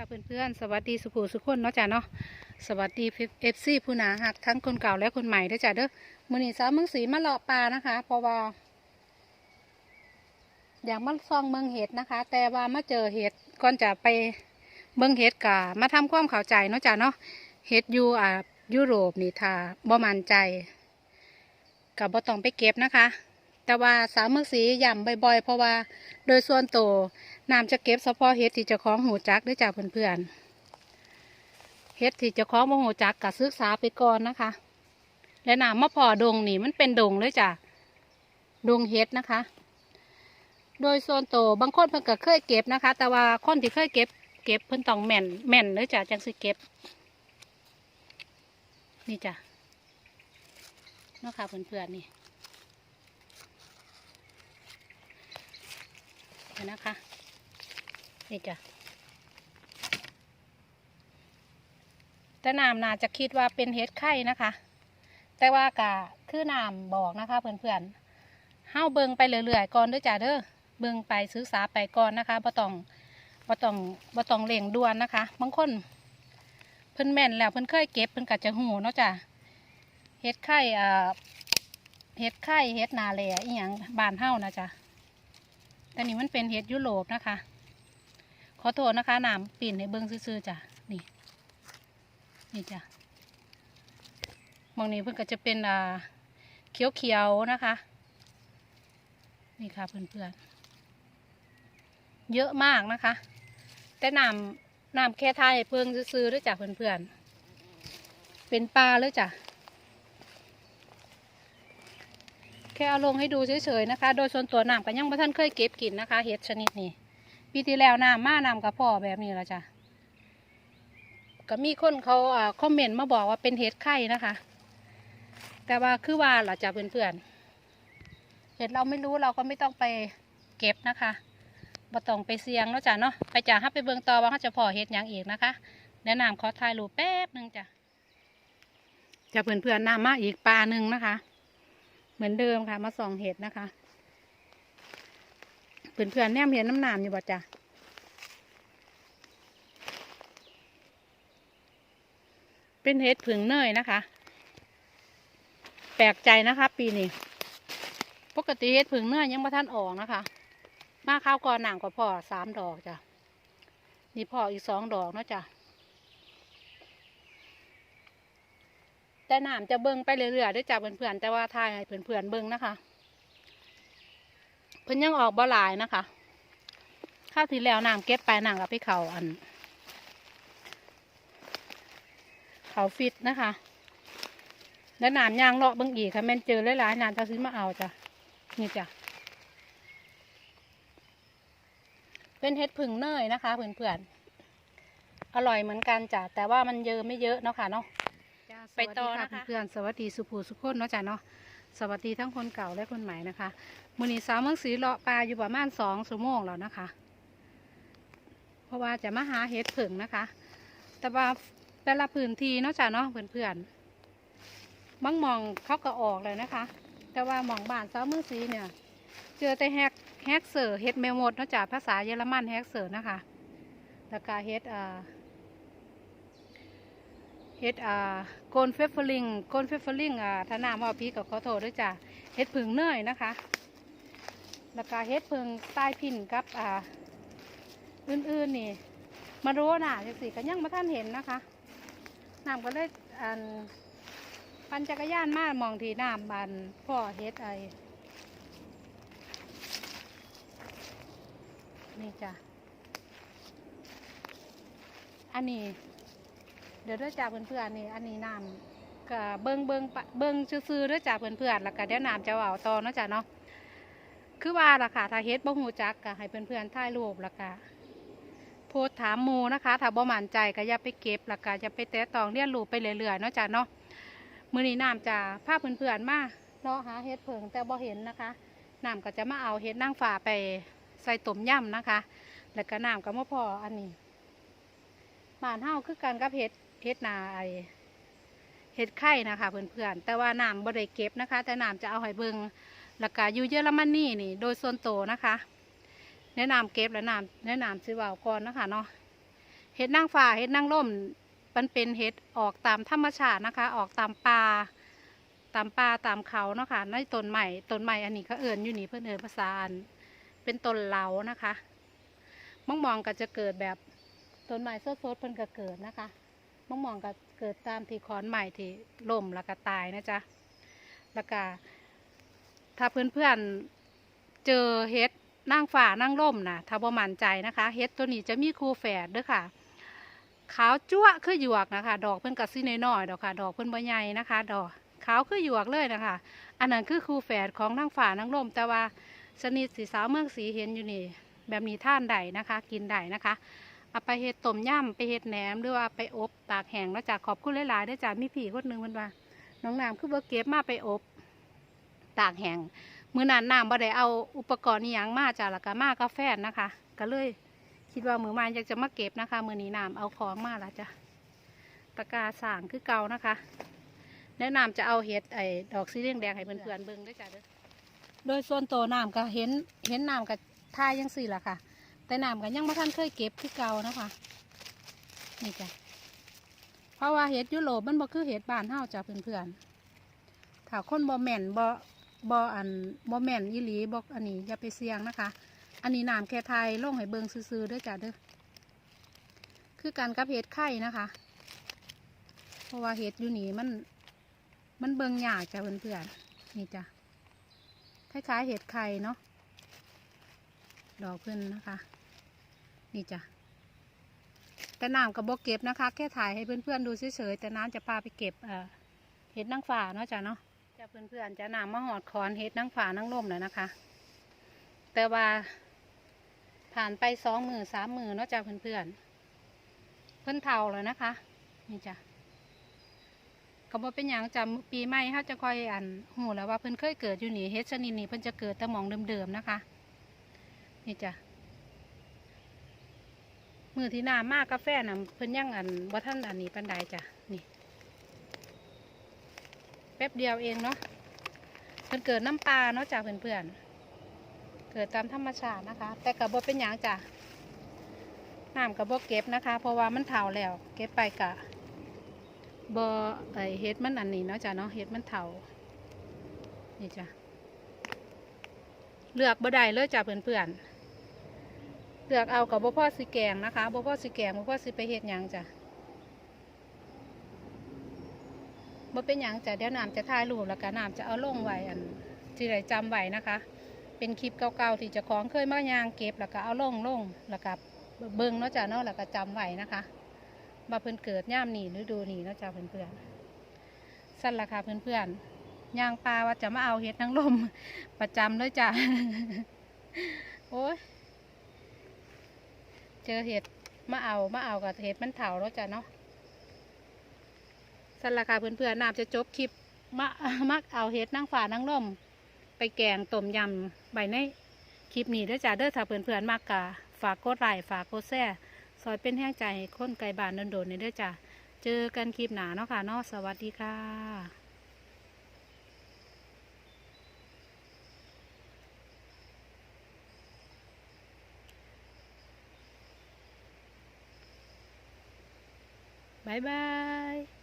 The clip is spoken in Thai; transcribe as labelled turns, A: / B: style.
A: ค่ะเพื่อนๆสวัสดีสุภูสุขคนเนาะจ้ะเนาะสวัสดีเอฟซีผู้หนาหักทั้งคนเก่าและคนใหม่ด้วยจ้ะเด้อมือนีสาวเมืองสีมาเลาะปลานะคะ เพราะว่า อยากมาซองเมืองเห็ดนะคะ แต่ว่ามาเจอเห็ดก่อนจะไปเมืองเห็ดกะมาทำความเข้าใจเนาะจ้ะเนาะเห็ดอยู่อ่ายุโรปนี่ถ้าบ่มันใจกับบ่ต้องไปเก็บนะคะ แต่ว่าสาวเมืองสีย่ำบ่อยๆ เพราะว่าโดยส่วนตัว น้ำจะเก็บเฉพาะเห็ดที่เจะคล้าของหูจักด้วยจ้ะเพื่อนๆเฮ็ดที่เจะคล้าของโมโหจักกับศึกษาไปก่อนนะคะ และน้ำมะพร้าวดงนี่มันเป็นดงเลยจ้ะดงเฮ็ดนะคะ โดยส่วนโตบางคนเพิ่นก็เคยเก็บนะคะ แต่ว่าคนที่เคยเก็บ เก็บเพิ่นต้องแม่นแม่นเลยจ้ะจังสิเก็บ นี่จ้ะเนาะค่ะเพื่อนๆนี่เห็นนะคะ นี่จ้ะแต่น้ำน่าจะคิดว่าเป็นเห็ดไข่นะคะ แต่ว่ากะคือน้ำบอกนะคะเพื่อนๆเฮ้าเบิงไปเรื่อยๆก่อนด้วยจ้าเด้อเบิงไปศึกษาไปก่อนนะคะบ่ต้องบ่ต้องบ่ต้องเร่งด่วนนะคะ บางคนเพิ่นแม่นแล้วเพิ่นเคยเก็บเพิ่นก็จะหูเนาะจ้ะเห็ดไข่เอ่าเห็ดไข่เห็ดนาแหล่อีหยังบานเฮ้านะจ๊ะแต่นี่มันเป็นเห็ดยุโรปนะคะ ขอโทษนะคะน้ำปิ่นให้เบิงซื่อๆจ้ะนี่ นี่จ้ะมองนี้เพื่อนก็จะเป็นอ่าเขียวๆนะคะ นี่ค่ะเพื่อนๆ เยอะมากนะคะ แต่น้ำน้ำแค่ไทยเพิ่งซื้อๆด้วยจ้ะเพื่อนๆ เป็นปลาเลยจ้ะแค่เอาลงให้ดูเฉยๆนะคะ โดยส่วนตัวน้ำก็ยังไม่ท่านเคยเก็บกินนะคะ เห็ดชนิดนี้ ปีที่แล้วน้ำมาน้ำกับพ่อแบบนี้ละจ้ะก็มีคนเขาอ่าคอมเมนต์มาบอกว่าเป็นเห็ดไข่นะคะ แต่ว่าคือว่าล่ะจ้ะเพื่อนๆเห็ดเราไม่รู้เราก็ไม่ต้องไปเก็บนะคะบ่ต้องไปเสี่ยงแล้วจ้ะเนาะไปจ้ะฮับไปเบิ่งต่อว่าเขาจะพอเห็ดหยังอีกนะคะแนะนำขอถ่ายรูปแป๊บหนึ่งจ้ะจะเพื่อนๆน้ำมาอีกปลาหนึ่งนะคะ เหมือนเดิมค่ะมาส่องเห็ดนะคะ เพื่อนๆแนมเห็นน้ำหนามอยู่บ่จ้ะเป็นเห็ดผึ่งเนยนะคะ แปลกใจนะคะ ปีนี้ ปกติเห็ดผึ่งเนยยังมาท่านออกนะคะ มาข้าวก่อนหนังก็พอสามดอกจ้ะนี่พออีกสองดอกเนาะจ้ะแต่หน้ำจะเบิ้งไปเรื่อยๆด้วยจ้ะเพื่อนๆแต่ว่าทายให้เพื่อนๆเบิ้งนะคะ พิ่นยังออกบ่หลายนะคะข้าวที่แล้วน้ำเก็บไปน้ำกับพี่เขาอัน เขาฟิตนะคะ แล้วน้ำยางเลาะเบิ่งอีกค่ะแม่นเจอหลายๆน้ำจะซื้อมาเอาจ้ะนี่จ้ะเป็นเห็ดผึ่งเนยนะคะเพื่อนๆอร่อยเหมือนกันจ้ะแต่ว่ามันเยอะไม่เยอะเนาะค่ะเนาะไปต่อนะคะเพื่อนๆสวัสดีสุภูสุขคนเนาะจ้ะเนาะสวัสดีทั้งคนเก่าและคนใหม่นะคะ มือนี้สาวเมืองศรีเลาะปลาอยู่ประมาณสองชั่วโมงแล้วนะคะ เพราะว่าจะมาหาเห็ดผึ่งนะคะ แต่ว่าแต่ละพื้นที่เนาะจ้ะเนาะเพื่อนๆบางมองเขาก็ออกเลยนะคะ แต่ว่าหมองบ้านสาวเมืองศรีเนี่ย เจอแต่แฮกแฮกเซอร์เห็ดเมลมดเนาะจ้ะภาษาเยอรมันแฮกเซอร์นะคะ แล้วก็เห็ดอ่าเฮ็ดอ่าโกนเฟฟเฟอริงโกนเฟฟเฟอริงอ่าถ้าน้ำว่าพี่ก็ขอโทษด้วยจ้ะเฮ็ดผึ่งเนื่อยนะคะ แล้วก็เฮ็ดผึ่งใต้พินกับอ่าอื่นๆนี่มารู้น่ะจังสิก็ยังมาท่านเห็นนะคะน้ำก็เลยอันปั่นจักรยานมามองที่น้ำบันพ่อเฮ็ดไอนี่จ้ะ อันนี้ เดี๋ยวเด้วยจ้าเพื่อนๆนี่ อันนี้น้ำก็เบิงเบิงปเบิงซื่อๆเด้วยจ้าเพื่อนๆแล้วก็เดี๋ยวน้ำจะเอาต่อเนาะจ้าเนาะ คือว่าล่ะค่ะ ถ้าเฮ็ดบ่ฮู้จักก็ให้เพื่อนๆถ่ายรูปล้วก็โพสถามหมู่นะคะ ถ้าบ่มั่นใจก็อย่าไปเก็บล้วก็อย่าไปแตะตองเรียนรู้ไปเรื่อยๆเนาะจ้าเนาะมื้อนี้น้ำจะพาเพื่อนๆมาเลาะหาเฮ็ดเผิงแต่บ่เห็นนะคะน้ำก็จะมาเอาเฮ็ดนางฟ้าไปใส่ต้มยำนะคะ แล้วก็น้ำก็มาพออันนี้บ้านเฮาคือกันกับเห็ดเห็ดนาไอเห็ดไข่นะคะเพื่อนๆแต่ว่าน้ำบ่ได้เก็บนะคะ แต่น้ำจะเอาให้เบิง แล้วก็อยู่เยอรมนีนี่ โดยส่วนโตวนะคะ แนะนำเก็บและนำแนะนำซื้อว่าวก่อนนะคะเนาะเห็ดนางฟ้าเห็ดนางร่มมันเป็นเห็ดออกตามธรรมชาตินะคะ ออกตามป่าตามป่าตามเขาเนาะค่ะในต้นใหม่ต้นใหม่อันนี้เขาเอิญอยู่นี่เพื่อนเอิญภาษาอันเป็นต้นเหลานะคะมองมองก็จะเกิดแบบต้นใหม่สดๆเพิ่นก็เกิดนะคะมองมองก็เกิดตามที่ขอนใหม่ที่ล่มแล้วก็ตายนะจ๊ะแล้วก็ ถ้าเพื่อนๆเจอเห็ดนางฝ่านางร่มนะถ้าบ่มั่นใจนะคะเห็ดตัวนี้จะมีคูแฝดด้วยค่ะ ขาวจั่วคือหยวกนะคะ ดอกเพิ่นกัซี่น้อยๆดอกค่ะ ดอกเพิ่นบ่ใหญ่นะคะ ดอกขาวคือหยวกเลยนะคะ อันนั้นคือคูแฝดของนางฝ่านางร่ม แต่ว่าชนิดสีสาวเมืองสีเห็นอยู่นี่ แบบนี้ท่านใดนะคะ กินได้นะคะเอาไปเฮ็ดต้มยำไปเฮ็ดแหนมหรือว่าไปอบตากแห้งแล้วจากขอบคุณหลายๆได้จากมีผีคนหนึ่งมันว่าน้องน้ำคือเบ่เก็บมาไปอบ ตากแห้งมื้อนั้นน้ำบ่ได้เอาอุปกรณ์นี่ยังมาจ้ะแล้วก็มากาแฟนะคะ ก็เลย คิดว่ามือมานอยากจะมาเก็บนะคะ มือนี้น้ำเอาของมาละจ้ะตะกาสางคือเก่านะคะแนะนำจะเอาเห็ดไอ้ดอกสีแดงแดงให้เพื่อนๆเบิ่งด้วยจ้ะโดยส่วนตัวน้ำก็เห็นเห็นน้ำกับท่ายยังสี่ละค่ะ แต่น้ำก็ยังไม่ทันเคยเก็บคือเก่านะคะ นี่จ้ะเพราะว่าเห็ดยุโรปมันบ่คือเห็ดบานเฮาจ้ะเพื่อนๆถ้าคนบ่แม่นบ่ บ่อันบ่แม่นอีหลีบ่อันนี้อย่าไปเสี่ยงนะคะ อันนี้น้ำแค่ไทยลงให้เบิงซื่อๆด้วยจ้ะเด้อคือการกับเห็ดไข่นะคะ เพราะว่าเห็ดอยู่นี่มัน มันเบิงยากจ้ะเพื่อนๆนี่จ้ะคล้ายๆเห็ดไข่เนาะดอกเพื่อนนะคะ นี่จ้ะแต่น้ำกับบเก็บนะคะ แค่ถ่ายให้เพื่อนๆดูเฉยๆแต่น้ำจะพาไปเก็บเอ่อเห็ดนางฟ้าเนาะจ้ะเนาะ จ้ะเพื่อนๆจะน้ำมาหอดคอนเห็ดนางฟ้านางร่มเลยนะคะ แต่ว่าผ่านไปสองมือสามมือเนาะจ้ะเพื่อนๆเพิ่อนเท่าแล้วนะคะ นี่จ้ะก็บ่เป็นอย่างจำปีใหม่เขาจะคอยอันหูแล้วว่าเพิ่นเคยเกิดอยู่นี่เฮ็ดชนิดนี้เพิ่นจะเกิดแต่มองเดิมๆนะคะ นี่จ้ะมือที่น้ามากกาแฟน่ะเพิ่นยังอันบ่ท่านอันนี้ปันใดจ้ะนี่ แป๊บเดียวเองเนาะเพิ่นเกิดน้ำปลาเนาะจ้ะเพื่อนๆ เกิดตามธรรมชาตินะคะ แต่กับบ่เป็นหยังจ้ะน้ำกับบ่เก็บนะคะ เพราะว่ามันเฒ่าแล้ว เก็บไปกะบ่ไอเฮ็ดมันอันนี้เนาะจ้ะเนาะเฮ็ดมันเฒ่านี่จ้ะเลือกบ่ได้เลยจ้ะเพื่อนๆเลือกเอากับบ่พ่อสิแกงนะคะบ่พ่อสิแกงบ่พ่อสิไปเฮ็ดหยังจ้ะ บ่เป็นหยังจะเดี๋ยวน้ำจะถ่ายรูปแล้วก็น้ำจะเอาลงไว้อันที่ได้จำไว้นะคะ เป็นคลิปเก่าๆที่จะของเคยมายางเก็บแล้วก็เอาลงลงแล้วก็เบิ่งเนาะจ้ะเนาะแล้วก็จำไว้นะคะมาเพิ่นเกิดย่ามหนี่ฤดูหนีเนาะจ้ะเพื่อนๆสั้นละค่ะเพื่อนๆย่างปลาว่าจะมาเอาเห็ดนางลมประจำเลยจ้ะโอ้ยเจอเห็ดมาเอามาเอากับเห็ดมันเถาแล้วจ้ะเนาะ สันละค่ะเพื่อนๆน้ำจะจบคลิปมามักเอาเห็ดนางฝ่านางลมไปแกงต้มยำใบในคลิปนี้ด้อจ้าเด้อถ้าเพื่อนๆมากกะฝากกดไลค์ฝากกดแชร์ซอยเป็นแห้งใจให้คนไกลบ้านโดนๆนี่เด้อจ้าเจอกันคลิปหนาเนาะค่ะเนาะสวัสดีค่ะบายบาย